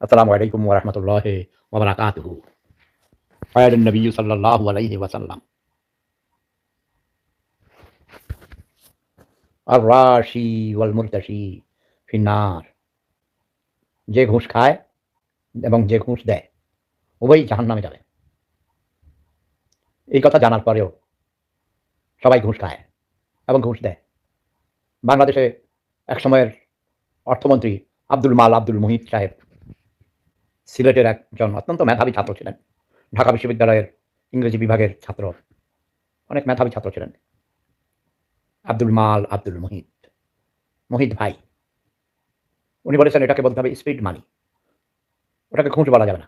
আসসালামু আলাইকুম ওয়া রাহমাতুল্লাহি ওয়া বারাকাতুহু قال النبي صلى الله عليه وسلم الراشي والمرتشي في النار যে ঘুষ খায় এবং যে ঘুষ দেয় উভয়ই জাহান্নামে যাবে এই কথা জানার পরেও সবাই ঘুষ খায় এবং ঘুষ দেয় বাংলাদেশে এক সময়ের অর্থমন্ত্রী আব্দুল মাল আব্দুল মুহিত সাহেব সিলেটের একজন অত্যন্ত মেধাবী ছাত্র ছিলেন। ঢাকা বিশ্ববিদ্যালয়ের ইংরেজি বিভাগের ছাত্র। অনেক মেধাবী ছাত্র ছিলেন। আব্দুল মাল আব্দুল মুহিত। মুহিত ভাই। উনি বলেছেন, এটাকে বলতে হবে স্পিড মানি ওটাকে ঘুষ বলা যাবে না।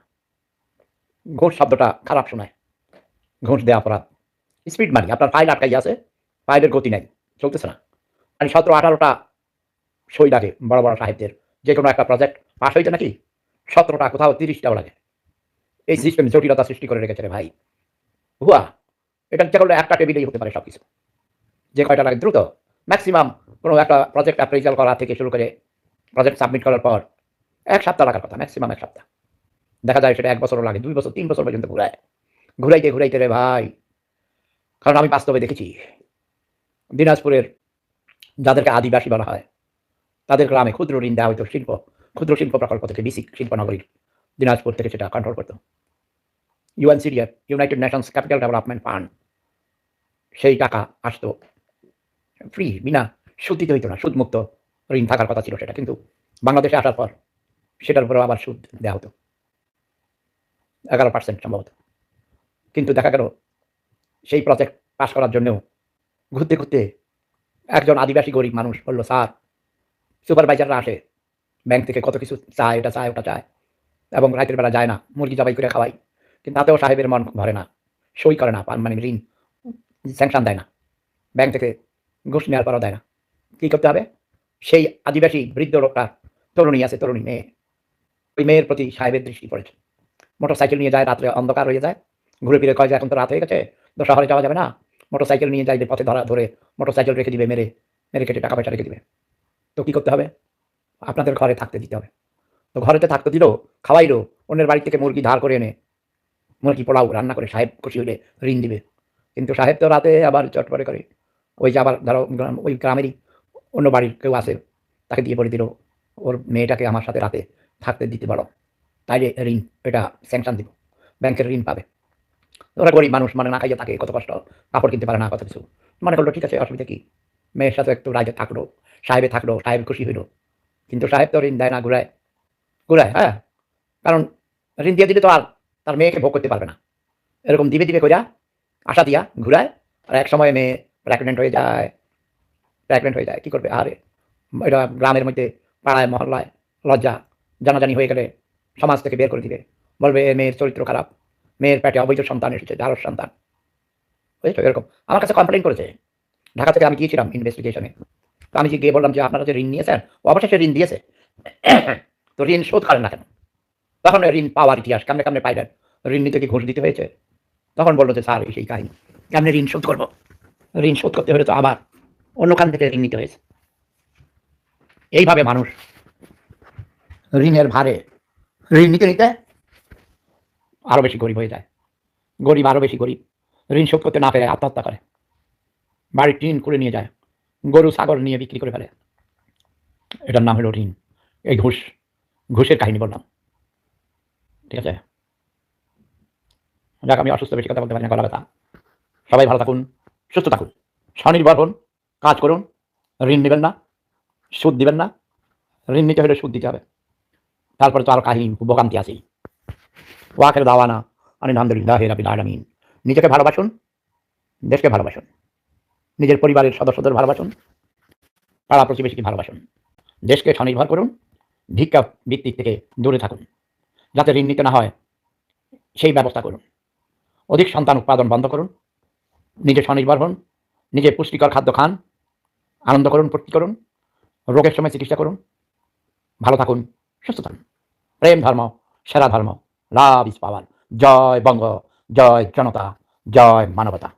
ঘুষ শব্দটা খারাপ শোনায়। ঘুষ দেওয়া অপরাধ। স্পিড মানি আপনার ফাইল আটকাই আছে ফাইলের গতি নাই, চলতেছে না। মানে সতেরো আঠারোটা সই লাগে বড় বড় সাহেবদের। যে কোনো একটা প্রজেক্ট পাস হইতে নাকি? সতেরোটা, কোথাও তিরিশটাও লাগে। এই সিস্টেম জটিলতা সৃষ্টি করে রেখেছে রে ভাই। হুয়া, এটা ইচ্ছা করলে একটা টেবিলেই হতে পারে সব কিছু যে কয়টা লাগে দ্রুত। ম্যাক্সিমাম কোনো একটা প্রজেক্ট অ্যাপ্রেজাল করা থেকে শুরু করে প্রজেক্ট সাবমিট করার পর এক সপ্তাহ লাগার কথা ম্যাক্সিমাম এক সপ্তাহ। দেখা যায় সেটা এক বছরও লাগে, দুই বছর, তিন বছর পর্যন্ত ঘুরায়। ঘুরাইতে ঘুরাইতে রে ভাই, কারণ আমি বাস্তবে দেখেছি, দিনাজপুরের যাদেরকে আদিবাসী বলা হয়, তাদের গ্রামে ক্ষুদ্র ঋণ দেওয়া হতো শিল্প। ক্ষুদ্র শিল্প প্রকল্প থেকে বিসিক শিল্পনগরীর দিনাজপুর থেকে সেটা কন্ট্রোল করতো। UNCDF United Nations Capital Development Fund সেই টাকা আসতো ফ্রি বিনা সুদ দিতে হইতো না, সুদমুক্ত ঋণ থাকার কথা ছিল সেটা। কিন্তু বাংলাদেশে আসার পর সেটার উপরেও আবার সুদ দেওয়া হতো। এগারো পার্সেন্ট সম্ভবত। কিন্তু দেখা গেল সেই প্রজেক্ট পাস করার জন্যও ঘুরতে ঘুরতে একজন আদিবাসী গরিব মানুষ বলল, স্যার সুপারভাইজাররা আসে ব্যাংক থেকে কত কিছু চায়, এটা চায়, ওটা চায়। এবং রাতের বেলা যায় না, মুরগি জবাই করে খাওয়াই কিন্তু তাতেও সাহেবের মন ভরে না, সই করে না মানে ঋণ স্যাংশন দেয় না। ব্যাংক থেকে ঘুষ নেওয়ার পরও দেয় না। কী করতে হবে? সেই আদিবাসী বৃদ্ধ লোকটা, তরুণী আছে, তরুণী মেয়ে। ওই মেয়ের প্রতি সাহেবের দৃষ্টি পড়েছে। মোটর সাইকেল নিয়ে যায়, রাত্রে অন্ধকার হয়ে যায়। ঘুরে ফিরে কয় যে, এখন তো রাত হয়ে গেছে, তো শহরে যাওয়া যাবে না? মোটর সাইকেল নিয়ে যাইবে পথে ধরা, ধরে মোটর সাইকেল রেখে দিবে, মেরে মেরে কেটে টাকা পয়সা রেখে দিবে। তো কী করতে হবে? আপনাদের ঘরে থাকতে দিতে হবে। তো ঘরেতে থাকতে দিল, খাওয়াইলো, অন্যের বাড়ি থেকে মুরগি ধার করে এনে, মুরগি পোলাও রান্না করে সাহেব খুশি হইলে ঋণ দিবে। কিন্তু সাহেব তো রাতে আবার চটপটে করে, ওই যে আবার ধরো ওই গ্রামেরই অন্য বাড়ির কেউ আছে, তাকে দিয়ে বলে দিল, ওর মেয়েটাকে আমার সাথে রাতে থাকতে দিতে পারো, তাইলে ঋণ, এটা স্যাংশন দিব ব্যাংকের ঋণ পাবে। ওরা গরিব মানুষ মানে না খাইয়ে থাকে, কত কষ্ট, কাপড় কিনতে পারে না, কত কিছু। মনে করল, ঠিক আছে, অসুবিধা কি? মেয়ের সাথে একটু রাজে থাকল, সাহেবে থাকল, সাহেব খুশি হইল। কিন্তু সাহেব তো ঋণ দেয় না, ঘুরায়। ঘুরায় হ্যাঁ। কারণ ঋণ দিয়ে দিলে তো আর তার মেয়েকে ভোগ করতে পারবে না। এরকম দিবে দিবে কইরা আশা দিয়া ঘুরায় আর এক সময় মেয়ে প্রেগনেন্ট হয়ে যায়। প্রেগনেন্ট হয়ে যায়, কী করবে? আরে, এটা গ্রামের মধ্যে, পাড়ায়, মহল্লায় লজ্জা, জানাজানি হয়ে গেলে সমাজ থেকে বের করে দিবে। বলবে মেয়ের চরিত্র খারাপ। মেয়ের পেটে অবৈধ সন্তান এসেছে যারর সন্তান। বুঝেছ? এরকম। আমার কাছে কমপ্লেন করেছে। ঢাকা থেকে আমি গিয়েছিলাম ইনভেস্টিগেশনে তো আমি গিয়ে বললাম যে আপনারা যে ঋণ নিয়েছেন অবশেষে ঋণ দিয়েছে। তো ঋণ শোধ করেন না কেন? তখন ঋণ পাওয়ার ইতিহাস, কেমনে কেমনে পাইলেন? ঋণ নিতে কি ঘুষ দিতে হয়েছে? তখন বলল যে, স্যার, সেই কাহিনী। কেমনে ঋণ শোধ করব? ঋণ শোধ করতে হলে তো আবার অন্য খান থেকে ঋণ নিতে হয়েছে। এইভাবে মানুষ ঋণের ভারে ঋণ নিতে নিতে আরও বেশি গরিব হয়ে যায়। গরিব আরও বেশি গরিব। ঋণ শোধ করতে না পেরে আত্মহত্যা করে। বাড়ির ঋণ করে নিয়ে যায়। গরু, ছাগল নিয়ে বিক্রি করে ফেলে। এটার নাম হলো ঋণ। এই ঘুষ, ঘুষের কাহিনী বললাম। ঠিক আছে? যাক, আমি অসুস্থ, বেশি কথা বলতে পারি না, গলা ব্যথা। সবাই ভালো থাকুন, সুস্থ থাকুন। স্বনির্ভর হন, কাজ করুন, ঋণ নেবেন না, সুদ দিবেন না। ঋণ নিতে হলে সুদ দিতে হবে। তারপরে তো আরও কাহিনী, ভোগান্তি আছেই। ওয়াকের দাওয়ানা আনি আলহামদুলিল্লাহ রাবিল আলামিন। নিজেকে ভালোবাসুন, দেশকে ভালোবাসুন। নিজের পরিবারের সদস্যদের ভালোবাসুন, পাড়া প্রতিবেশীকে ভালোবাসুন, দেশকে স্বনির্ভর করুন, ভিক্ষা ভিত্তিক থেকে দূরে থাকুন, যাতে ঋণ নিতে না হয়, সেই ব্যবস্থা করুন। অধিক সন্তান উৎপাদন বন্ধ করুন, নিজে স্বনির্ভর হন, নিজে পুষ্টিকর খাদ্য খান, আনন্দ করুন, ফুর্তি করুন, রোগের সময় চিকিৎসা করুন, ভালো থাকুন, সুস্থ থাকুন। প্রেম ধর্ম, সেরা ধর্ম, লাভ ইস পাওয়ার। জয় বঙ্গ, জয় জনতা, জয় মানবতা।